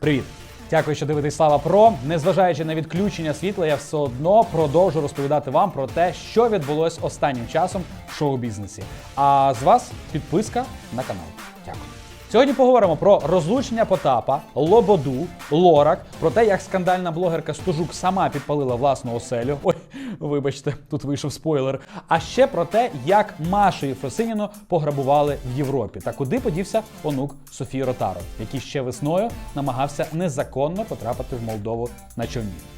Привіт! Дякую, що дивитесь Слава Про. Незважаючи на відключення світла, я все одно продовжу розповідати вам про те, що відбулось останнім часом в шоу-бізнесі. А з вас підписка на канал. Дякую. Сьогодні поговоримо про розлучення Потапа, Лободу, Лорак, про те, як скандальна блогерка Стужук сама підпалила власну оселю. Ой, вибачте, тут вийшов спойлер. А ще про те, як Машу Єфросиніну пограбували в Європі та куди подівся онук Софії Ротаро, який ще весною намагався незаконно потрапити в Молдову на човні.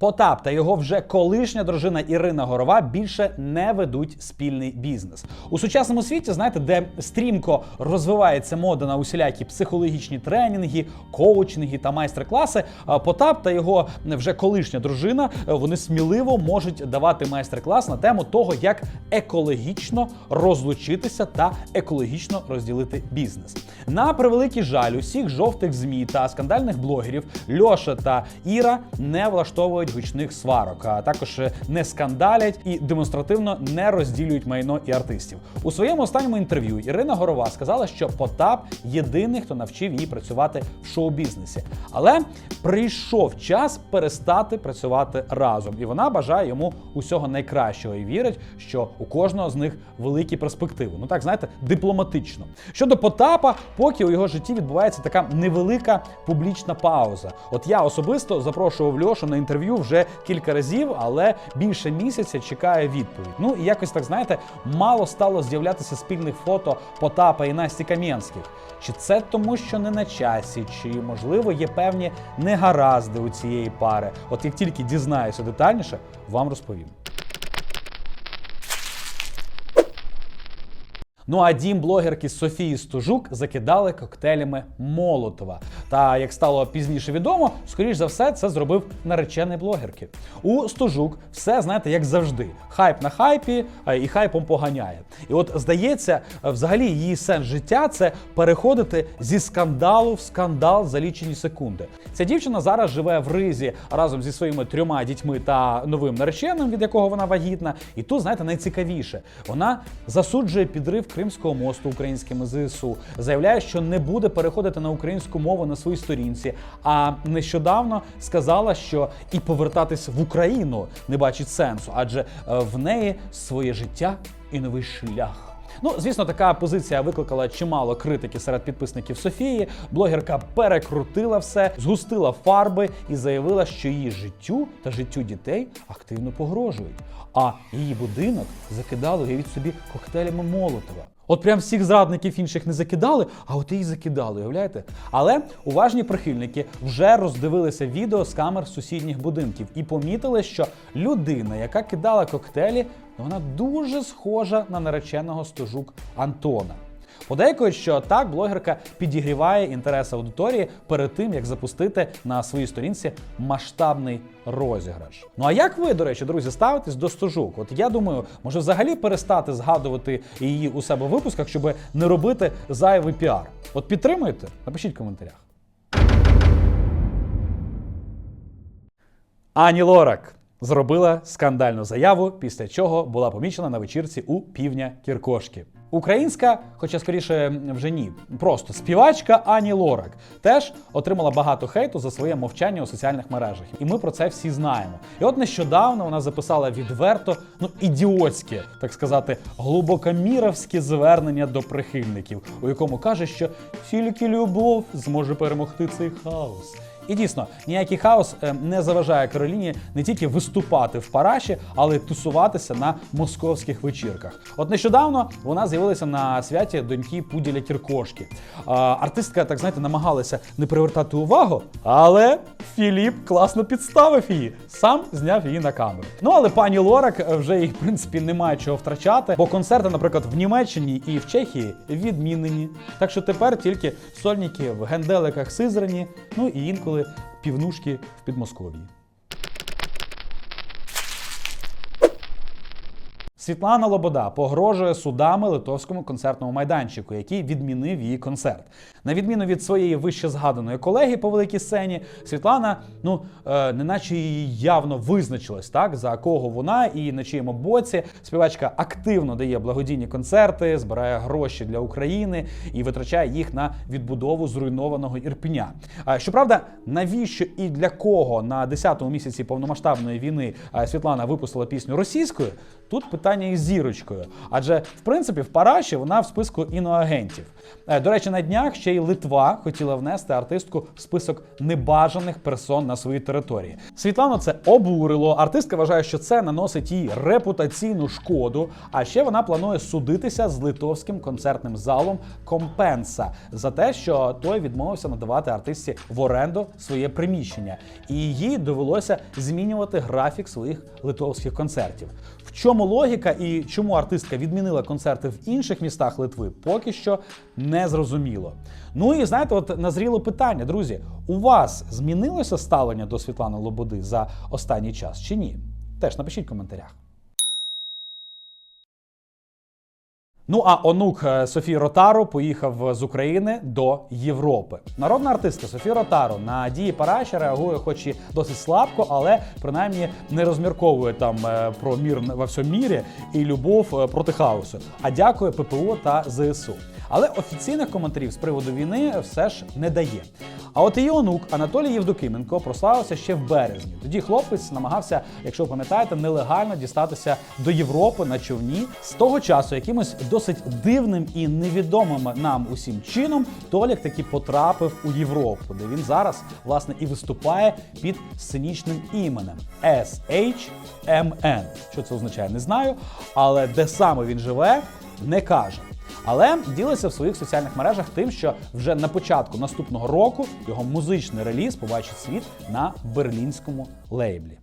Потап та його вже колишня дружина Ірина Горова більше не ведуть спільний бізнес у сучасному світі. Знаєте, де стрімко розвивається мода на усілякі психологічні тренінги, коучинги та майстер-класи. Потап та його вже колишня дружина е, вони сміливо можуть давати майстер-клас на тему того, як екологічно розлучитися та екологічно розділити бізнес. На превеликий жаль, усіх жовтих змі та скандальних блогерів Льоша та Іра не влаштовують гучних сварок, а також е, не скандалять і демонстративно не розділюють майно і артистів. У своєму останньому інтерв'ю Ірина Горова сказала, що Потап єдиний, хто навчив її працювати в шоу-бізнесі. Але прийшов час перестати працювати разом, і вона бажає йому усього найкращого і вірить, що у кожного з них великі перспективи. Ну так знаєте, дипломатично. Щодо Потапа, поки у його житті відбувається така невелика публічна пауза. От я особисто запрошував Льошу на інтерв'ю вже кілька разів, але більше місяця чекає відповідь. Ну і якось так знаєте, мало стало з'являтися спільних фото Потапа і Насті Кам'янських. Чи це тому, що не на часі, чи можливо є певні негаразди у цієї пари? От як тільки дізнаюся детальніше, вам розповім. Ну а дім блогерки Софії Стужук закидали коктейлями Молотова. Та як стало пізніше відомо, скоріш за все, це зробив наречений блогерки. У Стужук все знаєте, як завжди. Хайп на хайпі і хайпом поганяє. І от здається, взагалі її сенс життя це переходити зі скандалу в скандал за лічені секунди. Ця дівчина зараз живе в ризі разом зі своїми трьома дітьми та новим нареченим, від якого вона вагітна. І тут, знаєте, найцікавіше, вона засуджує підрив Кримського мосту українськими ЗСУ, заявляє, що не буде переходити на українську мову на своїй сторінці. А нещодавно сказала, що і повертатись в Україну не бачить сенсу, адже е, в неї своє життя і новий шлях. Ну, звісно, така позиція викликала чимало критики серед підписників Софії. Блогерка перекрутила все, згустила фарби і заявила, що її життю та життю дітей активно погрожують. А її будинок закидали, уявіть собі, коктейлями Молотова. От прям всіх зрадників інших не закидали, а от її закидали, уявляєте? Але уважні прихильники вже роздивилися відео з камер сусідніх будинків і помітили, що людина, яка кидала коктейлі, вона дуже схожа на нареченого стожук Антона. Подейкують, що так блогерка підігріває інтерес аудиторії перед тим, як запустити на своїй сторінці масштабний розіграш. Ну а як ви, до речі, друзі, ставитесь до стожук? От я думаю, може взагалі перестати згадувати її у себе в випусках, щоб не робити зайвий піар. От підтримуєте? Напишіть в коментарях. Ані Лорак зробила скандальну заяву, після чого була помічена на вечірці у півня Кіркошки. Українська, хоча скоріше вже ні, просто співачка Ані Лорак теж отримала багато хейту за своє мовчання у соціальних мережах. І ми про це всі знаємо. І от нещодавно вона записала відверто, ну ідіотське, так сказати, глибокоміровське звернення до прихильників, у якому каже, що тільки любов зможе перемогти цей хаос. І дійсно, ніякий хаос е, не заважає Кароліні не тільки виступати в параші, але й тусуватися на московських вечірках. От нещодавно вона з'явилася на святі доньки Пуділя Кіркошки. Артистка, так знаєте, намагалася не привертати увагу, але Філіп класно підставив її, сам зняв її на камеру. Ну але пані Лорак е, вже їх в принципі немає чого втрачати, бо концерти, наприклад, в Німеччині і в Чехії відмінені. Так що тепер тільки сольники в генделиках Сизрані, ну і інколи півнушки в Підмосков'ї. Світлана Лобода погрожує судами литовському концертному майданчику, який відмінив її концерт. На відміну від своєї вище згаданої колеги по великій сцені, Світлана, ну е, неначе її явно визначилась, так за кого вона і на чиєму боці. Співачка активно дає благодійні концерти, збирає гроші для України і витрачає їх на відбудову зруйнованого Ірпеня. А щоправда, навіщо і для кого на 10-му місяці повномасштабної війни е, Світлана випустила пісню російською? Тут питання із зірочкою. Адже в принципі в Параші вона в списку іноагентів. Е, До речі, на днях ще й Литва хотіла внести артистку в список небажаних персон на своїй території. Світлану це обурило. Артистка вважає, що це наносить їй репутаційну шкоду. А ще вона планує судитися з литовським концертним залом Компенса за те, що той відмовився надавати артистці в оренду своє приміщення, і їй довелося змінювати графік своїх литовських концертів. Чому логіка і чому артистка відмінила концерти в інших містах Литви, поки що не зрозуміло. Ну і знаєте, от назріло питання, друзі: у вас змінилося ставлення до Світлани Лободи за останній час чи ні? Теж напишіть в коментарях. Ну а онук е, Софії Ротару поїхав з України до Європи. Народна артистка Софія Ротаро на дії Параші реагує, хоч і досить слабко, але принаймні не розмірковує там е, про мір во всьому мірі і любов е, проти хаосу. А дякує ППО та ЗСУ. Але офіційних коментарів з приводу війни все ж не дає. А от її онук Анатолій Євдокименко прославився ще в березні. Тоді хлопець намагався, якщо ви пам'ятаєте, нелегально дістатися до Європи на човні. З того часу якимось досить дивним і невідомим нам усім чином Толік таки потрапив у Європу, де він зараз власне і виступає під сценічним іменем SHMN. Що це означає, не знаю. Але де саме він живе, не каже. Але ділиться в своїх соціальних мережах тим, що вже на початку наступного року його музичний реліз побачить світ на берлінському лейблі.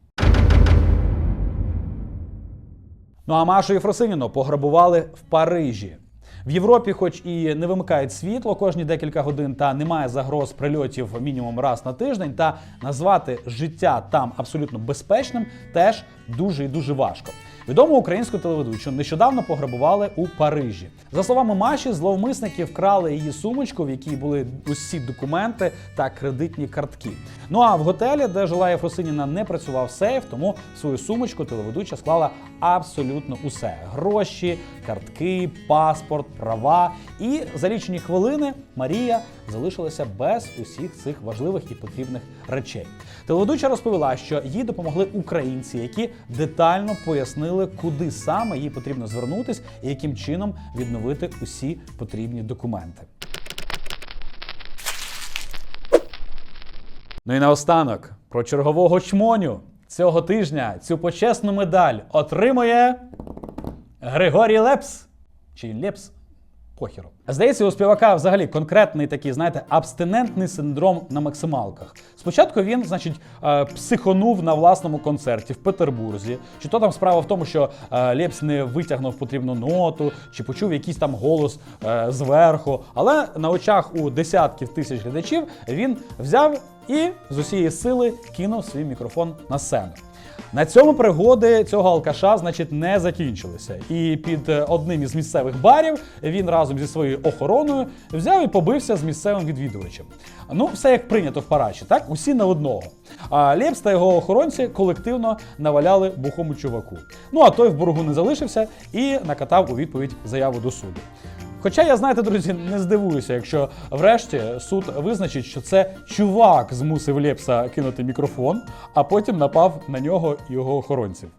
Ну а Машу Єфросиніну пограбували в Парижі. В Європі, хоч і не вимикають світло кожні декілька годин, та немає загроз прильотів мінімум раз на тиждень, та назвати життя там абсолютно безпечним теж дуже і дуже важко. Відому українську телеведучу нещодавно пограбували у Парижі. За словами Маші, зловмисники вкрали її сумочку, в якій були усі документи та кредитні картки. Ну а в готелі, де жила Єфросиніна, не працював сейф, тому в свою сумочку телеведуча склала абсолютно усе: гроші, картки, паспорт, права. І за лічені хвилини Марія залишилася без усіх цих важливих і потрібних речей. Телеведуча розповіла, що їй допомогли українці, які детально пояснили, куди саме їй потрібно звернутись і яким чином відновити усі потрібні документи. Ну і наостанок про чергового чмоню цього тижня цю почесну медаль отримує Григорій Лепс. Чи Лепс? Похеру. Здається, у співака взагалі конкретний такий, знаєте, абстинентний синдром на максималках. Спочатку він, значить, е, психонув на власному концерті в Петербурзі. Чи то там справа в тому, що е, Лепс не витягнув потрібну ноту, чи почув якийсь там голос е, зверху. Але на очах у десятків тисяч глядачів він взяв і з усієї сили кинув свій мікрофон на сцену. На цьому пригоди цього алкаша, значить, не закінчилися. І під е, одним із місцевих барів він разом зі своєю охороною взяв і побився з місцевим відвідувачем. Ну, все як прийнято в параші, так? Усі на одного. А Лепс та його охоронці колективно наваляли бухому чуваку. Ну а той в боргу не залишився і накатав у відповідь заяву до суду. Хоча я, знаєте, друзі, не здивуюся, якщо врешті суд визначить, що це чувак змусив Лепса кинути мікрофон, а потім напав на нього і його охоронців.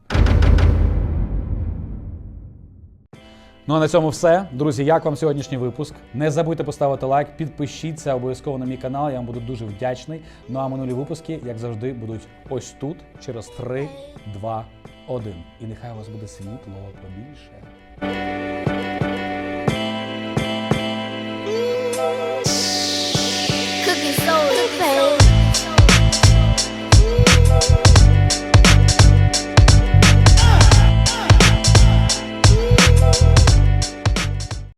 Ну а на цьому все. Друзі, як вам сьогоднішній випуск? Не забудьте поставити лайк, підпишіться обов'язково на мій канал, я вам буду дуже вдячний. Ну а минулі випуски, як завжди, будуть ось тут через 3, 2, 1. І нехай у вас буде світло побільше.